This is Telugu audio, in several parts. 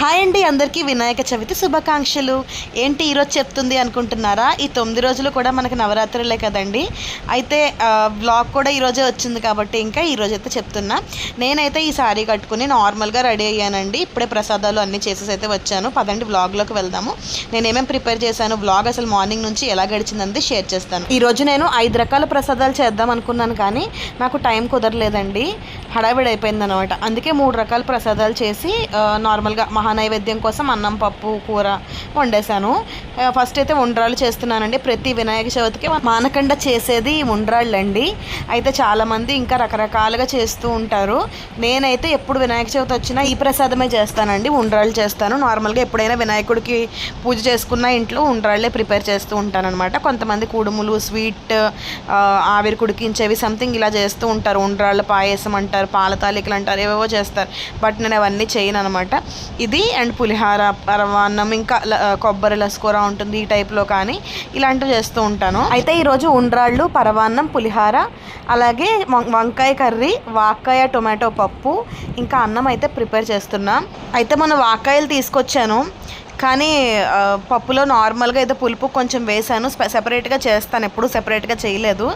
హాయ్ అండి అందరికీ వినాయక చవితి శుభాకాంక్షలు. ఏంటి ఈరోజు చెప్తుంది అనుకుంటున్నారా? ఈ తొమ్మిది రోజులు కూడా మనకి నవరాత్రులే కదండి. అయితే బ్లాగ్ కూడా ఈరోజే వచ్చింది కాబట్టి ఇంకా ఈరోజు అయితే చెప్తున్నా. నేనైతే ఈ శారీ కట్టుకుని నార్మల్గా రెడీ అయ్యానండి. ఇప్పుడే ప్రసాదాలు అన్నీ చేసేసి అయితే వచ్చాను. పదండి బ్లాగ్లోకి వెళ్దాము. నేను ఏమేమి ప్రిపేర్ చేశాను బ్లాగ్ అసలు మార్నింగ్ నుంచి ఎలా గడిచిందని షేర్ చేస్తాను. ఈరోజు నేను ఐదు రకాల ప్రసాదాలు చేద్దాం అనుకున్నాను కానీ నాకు టైం కుదరలేదండి. హడావిడి అయిపోయింది అనమాట అందుకే మూడు రకాల ప్రసాదాలు చేసి నార్మల్గా మహా మహానైవేద్యం కోసం అన్నం పప్పు కూర వండేశాను. ఫస్ట్ అయితే ఉండ్రాళ్ళు చేస్తున్నానండి. ప్రతి వినాయక చవితికి మానకండ చేసేది ఉండ్రాళ్ళు ఉండ్రాళ్ళండి. అయితే చాలామంది ఇంకా రకరకాలుగా చేస్తూ ఉంటారు. నేనైతే ఎప్పుడు వినాయక చవితి వచ్చినా ఈ ప్రసాదమే చేస్తానండి. ఉండ్రాళ్ళు చేస్తాను. నార్మల్గా ఎప్పుడైనా వినాయకుడికి పూజ చేసుకున్న ఇంట్లో ఉండ్రాళ్ళే ప్రిపేర్ చేస్తూ ఉంటానన్నమాట. కొంతమంది కుడుములు స్వీట్ ఆవిరి కుడికించేవి సంథింగ్ ఇలా చేస్తూ ఉంటారు. ఉండ్రాళ్ళ పాయసం అంటారు పాల తాలికలు అంటారు ఏవేవో చేస్తారు. బట్ నేను అవన్నీ చేయను అనమాట ఇది అండ్ పులిహార పరమాన్నం ఇంకా కొబ్బరి లస్కూర ఉంటుంది ఈ టైప్లో కానీ ఇలాంటివి చేస్తూ ఉంటాను. అయితే ఈరోజు ఉండ్రాళ్ళు పరమాన్నం పులిహార అలాగే వం- వంకాయ కర్రీ వాకాయ టొమాటో పప్పు ఇంకా అన్నం అయితే ప్రిపేర్ చేస్తున్నాం. అయితే మనం వాకాయలు తీసుకొచ్చాను. కానీ పప్పులో నార్మల్గా అయితే పులుపు కొంచెం వేసాను సెపరేట్గా చేస్తాను. ఎప్పుడు సెపరేట్గా చేయలేదు.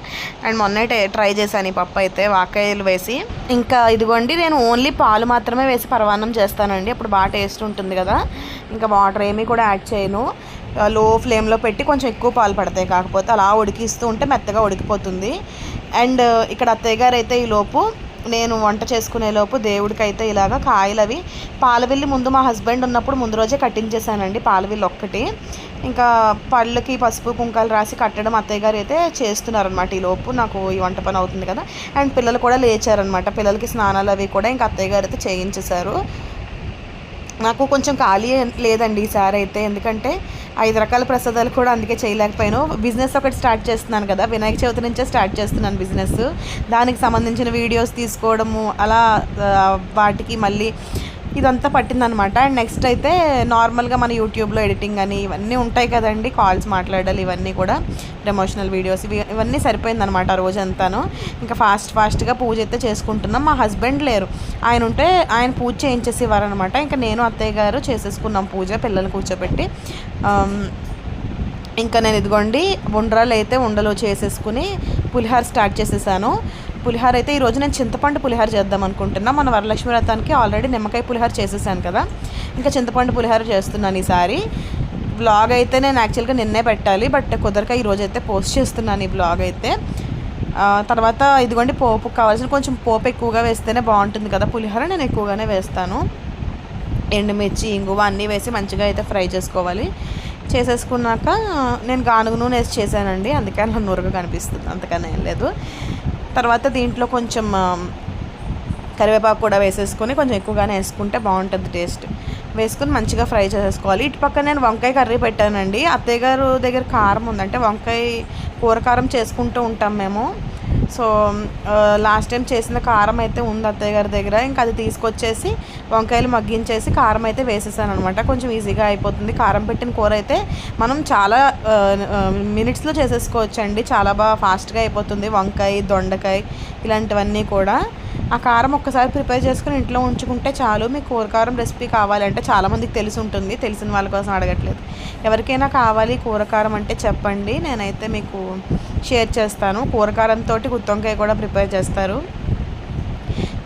అండ్ మొన్నే ట్రై చేశాను ఈ పప్పు అయితే వాకాయలు వేసి. ఇంకా ఇదిగోండి నేను ఓన్లీ పాలు మాత్రమే వేసి పరవాన్నం చేస్తానండి. అప్పుడు బాగా టేస్ట్ ఉంటుంది కదా. ఇంకా వాటర్ ఏమీ కూడా యాడ్ చేయను. లో ఫ్లేమ్లో పెట్టి కొంచెం ఎక్కువ పాలు పడతాయి. కాకపోతే అలా ఉడికిస్తూ ఉంటే మెత్తగా ఉడికిపోతుంది. అండ్ ఇక్కడ అత్తయ్య గారు అయితే ఈ లోపు నేను వంట చేసుకునే లోపు ఇలాగ కాయలు అవి పాలవిల్లి ముందు మా హస్బెండ్ ఉన్నప్పుడు ముందు రోజే కట్టించేసానండి పాలవిల్లి ఒక్కటి. ఇంకా పళ్ళకి పసుపు కుంకాలు రాసి కట్టడం అత్తయ్య గారు అయితే చేస్తున్నారనమాట ఈ లోపు నాకు ఈ వంట పని అవుతుంది కదా. అండ్ పిల్లలు కూడా లేచారనమాట పిల్లలకి స్నానాలు అవి కూడా ఇంకా అత్తయ్య గారు అయితే చేయించేశారు. నాకు కొంచెం ఖాళీ లేదండి ఈసారి అయితే ఎందుకంటే ఐదు రకాల ప్రసాదాలు కూడా అందుకే చేయలేకపోయాను. బిజినెస్ ఒకటి స్టార్ట్ చేస్తున్నాను కదా వినాయక చవితి నుంచే స్టార్ట్ చేస్తున్నాను బిజినెస్ దానికి సంబంధించిన వీడియోస్ తీసుకోవడము అలా వాటికి మళ్ళీ ఇదంతా పట్టిందనమాట. అండ్ నెక్స్ట్ అయితే నార్మల్గా మన యూట్యూబ్లో ఎడిటింగ్ అని ఇవన్నీ ఉంటాయి కదండి. కాల్స్ మాట్లాడాలి ఇవన్నీ కూడా. ప్రమోషనల్ వీడియోస్ ఇవి ఇవన్నీ సరిపోయిందనమాట ఆ రోజంతాను. ఇంకా ఫాస్ట్ ఫాస్ట్గా పూజ అయితే చేసుకుంటున్నాం. మా హస్బెండ్ లేరు. ఆయన ఉంటే ఆయన పూజ చేయించేసేవారనమాట. ఇంకా నేను అత్తయ్య గారు చేసేసుకున్నాం పూజ పిల్లల్ని కూర్చోబెట్టి. ఇంకా నేను ఇదిగోండి ఉండ్రాలు అయితే ఉండలు చేసేసుకుని పులిహార స్టార్ట్ చేసేసాను. పులిహార అయితే ఈరోజు నేను చింతపండు పులిహార చేద్దాం అనుకుంటున్నా. మన వరలక్ష్మి వ్రతానికి ఆల్రెడీ నిమ్మకాయ పులిహార చేసేసాను కదా. ఇంకా చింతపండు పులిహార చేస్తున్నాను ఈసారి. బ్లాగ్ అయితే నేను యాక్చువల్గా నిన్నే పెట్టాలి బట్ కుదరక ఈరోజు అయితే పోస్ట్ చేస్తున్నాను ఈ బ్లాగ్ అయితే. తర్వాత ఇదిగోండి పోపు కావాల్సిన కొంచెం పోపు ఎక్కువగా వేస్తేనే బాగుంటుంది కదా పులిహోర. నేను ఎక్కువగానే వేస్తాను. ఎండుమిర్చి ఇంగువ అన్నీ వేసి మంచిగా అయితే ఫ్రై చేసుకోవాలి. చేసేసుకున్నాక నేను గానుగ నూనె వేసి చేశానండి. అందుకే అలా నురగ కనిపిస్తుంది. అంతకన్నా ఏం లేదు. తర్వాత దీంట్లో కొంచెం కరివేపాకు కూడా వేసేసుకొని కొంచెం ఎక్కువగానే వేసుకుంటే బాగుంటుంది టేస్ట్. వేసుకుని మంచిగా ఫ్రై చేసేసుకోవాలి. ఇటు పక్కన నేను వంకాయ కర్రీ పెట్టానండి. అత్తయ్య గారు దగ్గర కారం ఉందంటే వంకాయ కూర కారం చేసుకుంటూ ఉంటాం మేము. సో లాస్ట్ టైం చేసిన కారం అయితే ఉంది అత్తయ్య గారి దగ్గర. ఇంకా అది తీసుకొచ్చేసి వంకాయలు మగ్గించేసి కారం అయితే వేసేసాను అనమాట కొంచెం ఈజీగా అయిపోతుంది. కారం పెట్టిన కూర అయితే మనం చాలా మినిట్స్లో చేసేసుకోవచ్చండి. చాలా బాగా ఫాస్ట్గా అయిపోతుంది. వంకాయ దొండకాయ ఇలాంటివన్నీ కూడా. ఆ కారం ఒక్కసారి ప్రిపేర్ చేసుకుని ఇంట్లో ఉంచుకుంటే చాలు. మీకు కూరకారం రెసిపీ కావాలంటే చాలామందికి తెలిసి ఉంటుంది. తెలిసిన వాళ్ళ కోసం అడగట్లేదు. ఎవరికైనా కావాలి కూరకారం అంటే చెప్పండి. నేనైతే మీకు షేర్ చేస్తాను. కూరకారంతో గుత్తొంకాయ కూడా ప్రిపేర్ చేస్తారు.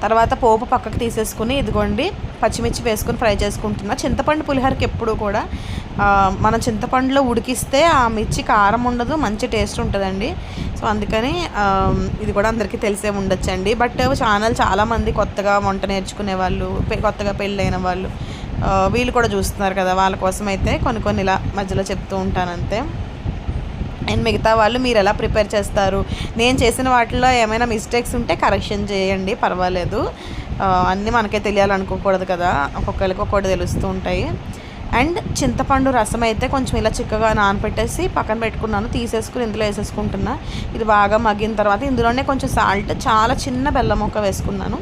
తర్వాత పోపు పక్కకు తీసేసుకుని ఇదిగోండి పచ్చిమిర్చి వేసుకుని ఫ్రై చేసుకుంటున్నా. చింతపండు పులిహోరకి ఎప్పుడు కూడా మన చింతపండులో ఉడికిస్తే ఆ మిర్చి కారం ఉండదు మంచి టేస్ట్ ఉంటుందండి. సో అందుకని ఇది కూడా అందరికీ తెలిసే ఉండొచ్చండి. బట్ ఛానల్ చాలామంది కొత్తగా వంట నేర్చుకునే వాళ్ళు పె- కొత్తగా పెళ్ళైన వాళ్ళు వీళ్ళు కూడా చూస్తున్నారు కదా వాళ్ళ కోసం అయితే కొన్ని కొన్ని ఇలా మధ్యలో చెప్తూ ఉంటాను అంతే అండ్ మిగతా వాళ్ళు మీరు ఎలా ప్రిపేర్ చేస్తారు? నేను చేసిన వాటిలో ఏమైనా మిస్టేక్స్ ఉంటే కరెక్షన్ చేయండి పర్వాలేదు. అన్నీ మనకే తెలియాలనుకోకూడదు కదా ఒక్కొక్కరికి ఒక్కొక్కటి తెలుస్తూ ఉంటాయి. అండ్ చింతపండు రసం అయితే కొంచెం ఇలా చిక్కగా నానపెట్టేసి పక్కన పెట్టుకున్నాను తీసేసుకుని ఇందులో వేసేసుకుంటున్నా. ఇది బాగా మగ్గిన తర్వాత ఇందులోనే కొంచెం సాల్ట్ చాలా చిన్న బెల్లం ముక్క వేసుకున్నాను.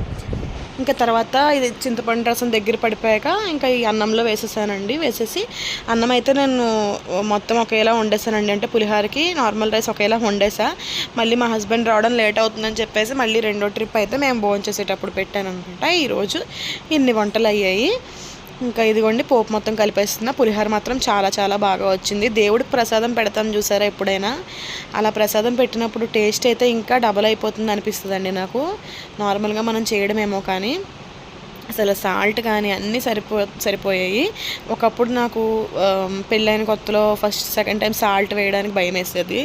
ఇంకా తర్వాత ఇది చింతపండు రసం దగ్గర పడిపోయాక ఇంకా ఈ అన్నంలో వేసేసానండి. వేసేసి అన్నం అయితే నేను మొత్తం ఒకేలా వండేసానండి. అంటే పులిహోరకి నార్మల్ రైస్ ఒకేలా వండేసా. మళ్ళీ మా హస్బెండ్ రావడం లేట్ అవుతుందని చెప్పేసి మళ్ళీ రెండో ట్రిప్ అయితే మేము భోజనం చేసేటప్పుడు పెట్టాను అనమాట ఈరోజు ఇన్ని వంటలు అయ్యాయి. ఇంకా ఇదిగోండి పోపు మొత్తం కలిపేస్తున్న. పులిహోర మాత్రం చాలా చాలా బాగా వచ్చింది. దేవుడికి ప్రసాదం పెడతాను చూసారా ఎప్పుడైనా? అలా ప్రసాదం పెట్టినప్పుడు టేస్ట్ అయితే ఇంకా డబల్ అయిపోతుంది అనిపిస్తుందండి నాకు. నార్మల్గా మనం చేయడమేమో కానీ. అసలు సాల్ట్ కానీ అన్నీ సరిపో సరిపోయాయి. ఒకప్పుడు నాకు పెళ్ళైన కొత్తలో ఫస్ట్ సెకండ్ టైం సాల్ట్ వేయడానికి భయం వేసేది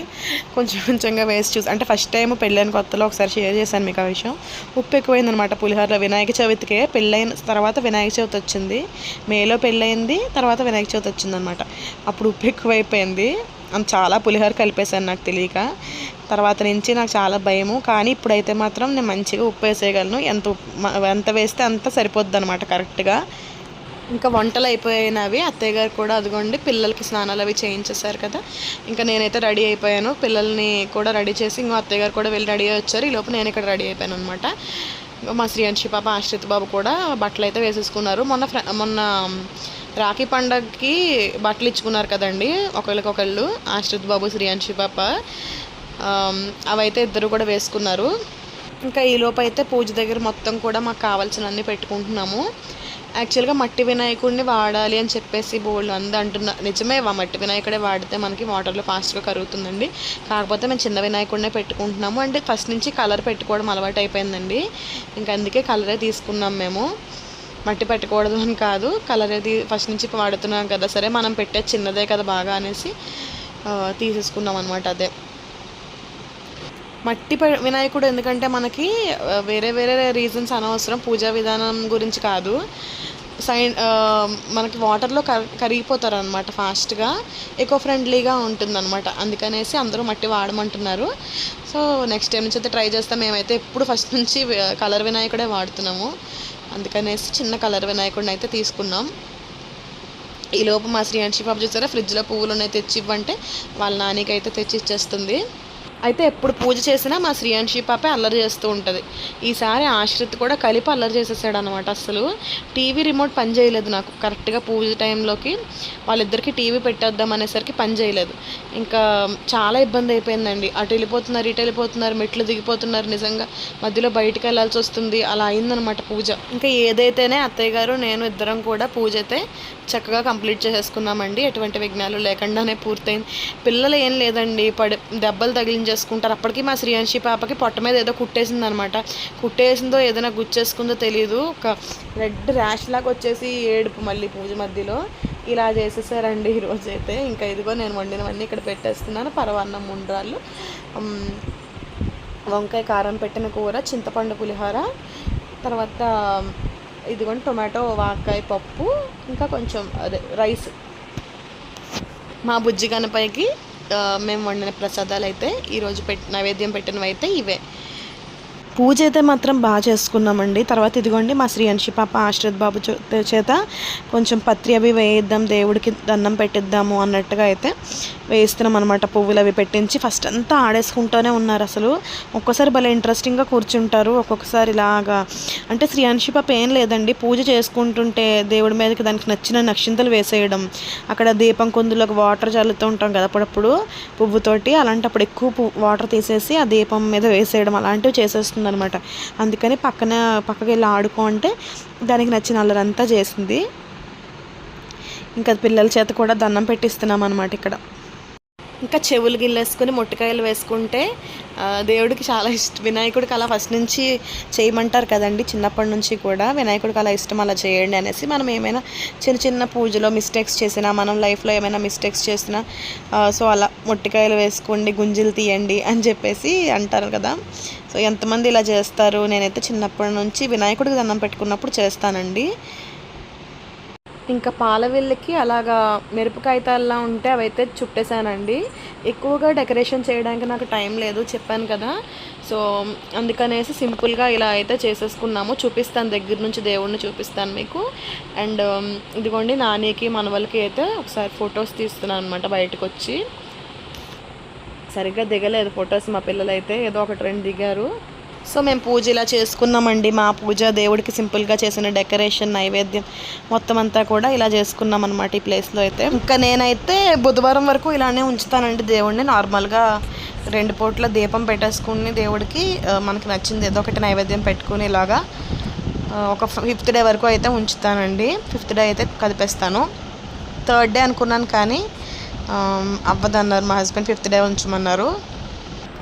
కొంచెం కొంచెంగా వేసి చూసి అంటే ఫస్ట్ టైం పెళ్ళైన కొత్తలో ఒకసారి షేర్ చేశాను మీకు ఆ విషయం. ఉప్పు ఎక్కువైందనమాట పులిహోరలో. వినాయక చవితికే పెళ్ళైన తర్వాత వినాయక చవితి వచ్చింది. మేలో పెళ్ళయింది తర్వాత వినాయక చవితి వచ్చిందనమాట అప్పుడు ఉప్పు ఎక్కువైపోయింది. అంత చాలా పులిహోర కలిపేశాను నాకు తెలియక. తర్వాత నుంచి నాకు చాలా భయము. కానీ ఇప్పుడైతే మాత్రం నేను మంచిగా ఉప్పు వేసేయగలను. ఎంత ఎంత వేస్తే అంత సరిపోద్ది అనమాట కరెక్ట్గా. ఇంకా వంటలు అయిపోయినవి అత్తయ్య గారు కూడా అదిగోండి పిల్లలకి స్నానాలు అవి చేయించేశారు కదా. ఇంకా నేనైతే రెడీ అయిపోయాను. పిల్లల్ని కూడా రెడీ చేసి ఇంకో అత్తయ్య గారు కూడా వెళ్ళి రెడీ వచ్చారు. ఈ లోపు నేను ఇక్కడ రెడీ అయిపోయాను అనమాట మా శ్రీయాంశి పాప ఆశ్రిత్ బాబు కూడా బట్టలు అయితే వేసేసుకున్నారు. మొన్న ఫ్ర మొన్న రాఖీ పండగకి బట్టలు ఇచ్చుకున్నారు కదండి. ఒకళ్ళకొకళ్ళు ఆశ్రిత్ బాబు శ్రీయాంశి పాప. అవైతే ఇద్దరు కూడా వేసుకున్నారు. ఇంకా ఈ అయితే పూజ దగ్గర మొత్తం కూడా మాకు కావాల్సినవన్నీ పెట్టుకుంటున్నాము. యాక్చువల్గా మట్టి వినాయకుడిని వాడాలి అని చెప్పేసి బోల్డ్ అంది అంటున్నా. నిజమే మట్టి వినాయకుడే వాడితే మనకి వాటర్లో ఫాస్ట్గా కరుగుతుందండి. కాకపోతే మేము చిన్న వినాయకుడినే పెట్టుకుంటున్నాము. అంటే ఫస్ట్ నుంచి కలర్ పెట్టుకోవడం అలవాటు అయిపోయిందండి. ఇంకా అందుకే కలరే తీసుకున్నాం మేము. మట్టి పెట్టకూడదు అని కాదు. కలర్ అది ఫస్ట్ నుంచి వాడుతున్నాం కదా సరే మనం పెట్టే చిన్నదే కదా బాగా అనేసి తీసేసుకున్నాం అనమాట అదే. మట్టి వినాయకుడు ఎందుకంటే మనకి వేరే వేరే రీజన్స్ అనవసరం పూజా విధానం గురించి కాదు. సైన్ మనకి వాటర్లో కరిగిపోతారు అనమాట ఫాస్ట్గా. ఎకో ఫ్రెండ్లీగా ఉంటుందన్నమాట. అందుకనేసి అందరూ మట్టి వాడమంటున్నారు. సో నెక్స్ట్ టైం నుంచి అయితే ట్రై చేస్తాం. మేమైతే ఎప్పుడు ఫస్ట్ నుంచి కలర్ వినాయకుడే వాడుతున్నాము. అందుకనేసి చిన్న కలర్ వినాయకుడిని అయితే తీసుకున్నాం. ఈ లోపు మా అంశీ పాప చూసారా? ఫ్రిడ్జ్లో పువ్వులు ఉన్నాయి తెచ్చి ఇవ్వంటే వాళ్ళ నానికి అయితే తెచ్చి ఇచ్చేస్తుంది అయితే ఎప్పుడు పూజ చేసినా మా శ్రీయాంశి పాపే అల్లరి చేస్తూ ఉంటుంది. ఈసారి ఆశ్రిత్ కూడా కలిపి అల్లరి చేసేసాడు అనమాట అసలు టీవీ రిమోట్ పని చేయలేదు నాకు. కరెక్ట్గా పూజ టైంలోకి వాళ్ళిద్దరికి టీవీ పెట్టేద్దాం అనేసరికి పని చేయలేదు. ఇంకా చాలా ఇబ్బంది అయిపోయిందండి. అటు వెళ్ళిపోతున్నారు ఇటు వెళ్ళిపోతున్నారు మెట్లు దిగిపోతున్నారు నిజంగా. మధ్యలో బయటకు వెళ్ళాల్సి వస్తుంది. అలా అయిందనమాట పూజ. ఇంకా ఏదైతేనే అత్తయ్య గారు నేను ఇద్దరం కూడా పూజ అయితే చక్కగా కంప్లీట్ చేసేసుకున్నామండి. ఎటువంటి విఘ్నాలు లేకుండానే పూర్తయింది. పిల్లలు ఏం లేదండి. పడి దెబ్బలు చేసుకుంటారు. అప్పటికి మా శ్రీయాంశి పాపకి పొట్ట మీద ఏదో కుట్టేసింది అనమాట కుట్టేసిందో ఏదైనా గుచ్చేసుకుందో తెలియదు ఒక రెడ్ ర్యాష్ లాగా వచ్చేసి ఏడుపు మళ్ళీ పూజ మధ్యలో. ఇలా చేసేసారండి ఈరోజు అయితే ఇంకా ఇదిగో నేను వండినవన్నీ ఇక్కడ పెట్టేస్తున్నాను. పరవాన్నం ముండ్రాళ్ళు వంకాయ కారం పెట్టిన కూర చింతపండు పులిహోర తర్వాత ఇదిగోండి టొమాటో వాకాయ పప్పు ఇంకా కొంచెం అదే రైస్. మా బుజ్జి గణపైకి మేము వండిన ప్రసాదాలు అయితే ఈరోజు పెట్ నైవేద్యం పెట్టినవి అయితే ఇవే. పూజ అయితే మాత్రం బాగా చేసుకున్నామండి. తర్వాత ఇదిగోండి మా శ్రీ అంశి పాప ఆశ్రిత్ బాబు చే- చేత కొంచెం పత్రి అవి వేయిద్దాం దేవుడికి దండం పెట్టిద్దాము అన్నట్టుగా అయితే వేయిస్తున్నాం అనమాట పువ్వులు అవి పెట్టించి ఫస్ట్ అంతా ఆడేసుకుంటూనే ఉన్నారు అసలు. ఒక్కోసారి భలే ఇంట్రెస్టింగ్గా కూర్చుంటారు. ఒక్కొక్కసారి ఇలాగా అంటే శ్రీ అంశి పాప ఏం లేదండి. పూజ చేసుకుంటుంటే దేవుడి మీదకి దానికి నచ్చిన నక్షింతలు వేసేయడం. అక్కడ దీపం కుందులోకి వాటర్ చల్లుతూ ఉంటాం కదా అప్పుడప్పుడు పువ్వుతోటి అలాంటప్పుడు ఎక్కువ పువ్వు వాటర్ తీసేసి ఆ దీపం మీద వేసేయడం అలాంటివి చేసేస్తుంది అనమాట అందుకని పక్కన పక్కకి వెళ్ళి ఆడుకో అంటే దానికి నచ్చిన అల్లరంతా చేసింది ఇంకా పిల్లల చేత కూడా దండం పెట్టిస్తున్నాం అనమాట ఇక్కడ. ఇంకా చెవులు గిల్లేసుకొని మొట్టికాయలు వేసుకుంటే దేవుడికి చాలా ఇష్టం. వినాయకుడికి అలా ఫస్ట్ నుంచి చేయమంటారు కదండి చిన్నప్పటి నుంచి కూడా. వినాయకుడికి అలా ఇష్టం అలా చేయండి అనేసి మనం ఏమైనా చిన్న చిన్న పూజలో మిస్టేక్స్ చేసినా మనం లైఫ్లో ఏమైనా మిస్టేక్స్ చేసినా సో అలా మొట్టికాయలు వేసుకోండి గుంజలు తీయండి అని చెప్పేసి అంటారు కదా. సో ఎంతమంది ఇలా చేస్తారు? నేనైతే చిన్నప్పటి నుంచి వినాయకుడికి దండం పెట్టుకున్నప్పుడు చేస్తానండి. ఇంకా పాలవిల్లకి అలాగా మిరపకాయితాల్లా ఉంటే అవైతే చుట్టేసానండి. ఎక్కువగా డెకరేషన్ చేయడానికి నాకు టైం లేదు చెప్పాను కదా. సో అందుకనేసి సింపుల్గా ఇలా అయితే చేసేసుకున్నాము. చూపిస్తాను దగ్గర నుంచి దేవుడిని చూపిస్తాను మీకు. అండ్ ఇదిగోండి నానికి మనవలకి అయితే ఒకసారి ఫొటోస్ తీస్తున్నాను అనమాట బయటకు వచ్చి సరిగ్గా దిగలేదు ఫొటోస్ మా పిల్లలు అయితే ఏదో ఒకటి రెండు దిగారు. సో మేము పూజ ఇలా చేసుకున్నామండి. మా పూజ దేవుడికి సింపుల్గా చేసిన డెకరేషన్ నైవేద్యం మొత్తం అంతా కూడా ఇలా చేసుకున్నాం అనమాట ఈ ప్లేస్లో అయితే. ఇంకా నేనైతే బుధవారం వరకు ఇలానే ఉంచుతానండి దేవుడిని నార్మల్గా రెండు పూట్ల దీపం పెట్టేసుకుని దేవుడికి మనకి నచ్చింది ఏదో ఒకటి నైవేద్యం పెట్టుకుని ఇలాగా ఒక ఫిఫ్త్ డే వరకు అయితే ఉంచుతానండి. ఫిఫ్త్ డే అయితే కదిపేస్తాను. థర్డ్ డే అనుకున్నాను కానీ అవ్వదన్నారు మా హస్బెండ్. Fifth day ఉంచమన్నారు.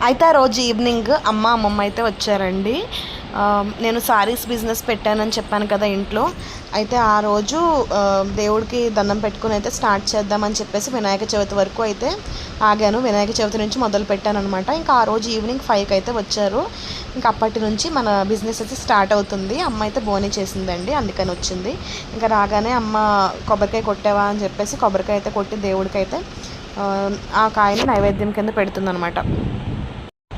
అయితే ఆ రోజు ఈవినింగ్ అమ్మ అమ్మమ్మ అయితే వచ్చారండి. నేను సారీస్ బిజినెస్ పెట్టానని చెప్పాను కదా ఇంట్లో. అయితే ఆ రోజు దేవుడికి దండం పెట్టుకుని అయితే స్టార్ట్ చేద్దామని చెప్పేసి వినాయక చవితి వరకు అయితే ఆగాను. వినాయక చవితి నుంచి మొదలు పెట్టాను అనమాట ఇంకా ఆ రోజు ఈవినింగ్ ఫైవ్కి అయితే వచ్చారు. ఇంకా అప్పటి నుంచి మన బిజినెస్ అయితే స్టార్ట్ అవుతుంది. అమ్మ అయితే బోని చేసిందండి అందుకని వచ్చింది. ఇంకా రాగానే అమ్మ కొబ్బరికాయ కొట్టావా అని చెప్పేసి కొబ్బరికాయ అయితే కొట్టి దేవుడికి అయితే ఆ, కాయని నైవేద్యం కింద పెడుతుందనమాట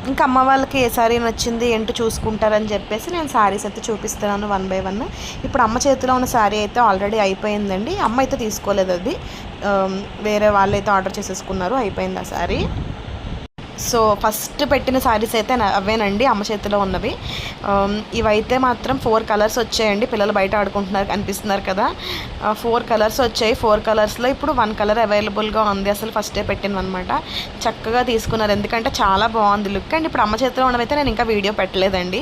ఇంకా అమ్మ వాళ్ళకి ఏ సారీ నచ్చింది ఏంటో చూసుకుంటారని చెప్పేసి నేను శారీస్ అయితే చూపిస్తున్నాను వన్ బై వన్. ఇప్పుడు అమ్మ చేతిలో ఉన్న శారీ అయితే ఆల్రెడీ అయిపోయిందండి. అమ్మ అయితే తీసుకోలేదు అది. వేరే వాళ్ళు అయితే ఆర్డర్ చేసేసుకున్నారు అయిపోయింది ఆ శారీ సో ఫస్ట్ పెట్టిన శారీస్ అయితే అవేనండి అమ్మ చేతిలో ఉన్నవి. ఇవైతే మాత్రం ఫోర్ కలర్స్ వచ్చాయండి. పిల్లలు బయట ఆడుకుంటున్నారు అనిపిస్తున్నారు కదా. ఫోర్ కలర్స్ వచ్చాయి. ఫోర్ కలర్స్లో ఇప్పుడు వన్ కలర్ అవైలబుల్గా ఉంది. అసలు ఫస్టే అనమాట చక్కగా తీసుకున్నారు. ఎందుకంటే చాలా బాగుంది లుక్. అండ్ ఇప్పుడు అమ్మ చేతిలో ఉన్నవైతే నేను ఇంకా వీడియో పెట్టలేదండి.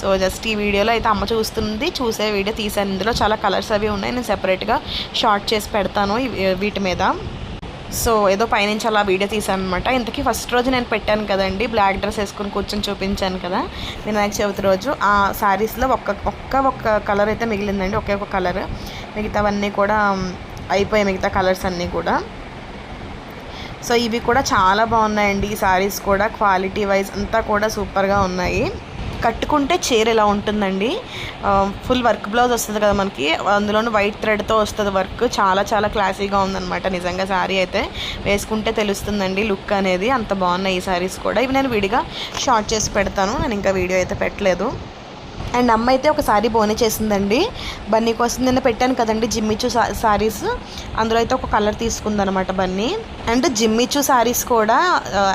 సో జస్ట్ ఈ వీడియోలో అయితే అమ్మ చూస్తుంది చూసే వీడియో తీసాను ఇందులో చాలా కలర్స్ అవి ఉన్నాయి. నేను సెపరేట్గా షార్ట్ చేసి పెడతాను వీటి మీద. సో ఏదో పైనుంచి అలా వీడియో తీసాను అనమాట ఇంతకీ ఫస్ట్ రోజు నేను పెట్టాను కదండి బ్లాక్ డ్రెస్ వేసుకుని కూర్చొని చూపించాను కదా. వినాయక చవితి రోజు ఆ శారీస్లో ఒక్క ఒక్క ఒక్క కలర్ అయితే మిగిలిందండి ఒకే ఒక కలర్. మిగతావన్నీ కూడా అయిపోయాయి మిగతా కలర్స్ అన్నీ కూడా. సో ఇవి కూడా చాలా బాగున్నాయండి ఈ శారీస్ కూడా క్వాలిటీ వైజ్ అంతా కూడా సూపర్గా ఉన్నాయి. కట్టుకుంటే చీర ఇలా ఉంటుందండి. ఫుల్ వర్క్ బ్లౌజ్ వస్తుంది కదా మనకి. అందులోనూ వైట్ థ్రెడ్తో వస్తుంది వర్క్ చాలా చాలా క్లాసీగా ఉందన్నమాట. నిజంగా శారీ అయితే వేసుకుంటే తెలుస్తుందండి లుక్ అనేది. అంత బాగున్నాయి ఈ శారీస్ కూడా. ఇవి నేను విడిగా షార్ట్ చేసి పెడతాను. నేను ఇంకా వీడియో అయితే పెట్టలేదు. అండ్ అమ్మ అయితే ఒక సారీ బోనే చేసిందండి. బన్నీ కోసం నిన్న పెట్టాను కదండి జిమ్మిచు శారీస్ సారీస్ అందులో అయితే ఒక కలర్ తీసుకుందనమాట బన్నీ. అండ్ జిమ్మిచు సారీస్ కూడా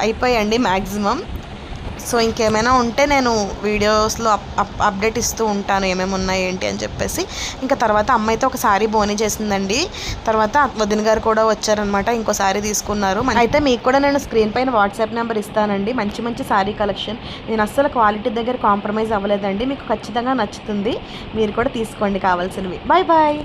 అయిపోయాయండి మ్యాక్సిమం సో ఇంకేమైనా ఉంటే నేను వీడియోస్లో అప్ అప్ అప్డేట్ ఇస్తూ ఉంటాను ఏమేమి ఉన్నాయి ఏంటి అని చెప్పేసి. ఇంకా తర్వాత అమ్మ అయితే ఒక సారీ చేసిందండి. తర్వాత వదిన గారు కూడా వచ్చారనమాట ఇంకో సారీ తీసుకున్నారు. అయితే మీకు కూడా నేను స్క్రీన్ పైన వాట్సాప్ నెంబర్ ఇస్తానండి. మంచి మంచి సారీ కలెక్షన్. నేను అస్సలు క్వాలిటీ దగ్గర కాంప్రమైజ్ అవ్వలేదండి. మీకు ఖచ్చితంగా నచ్చుతుంది. మీరు కూడా తీసుకోండి కావాల్సినవి. Bye bye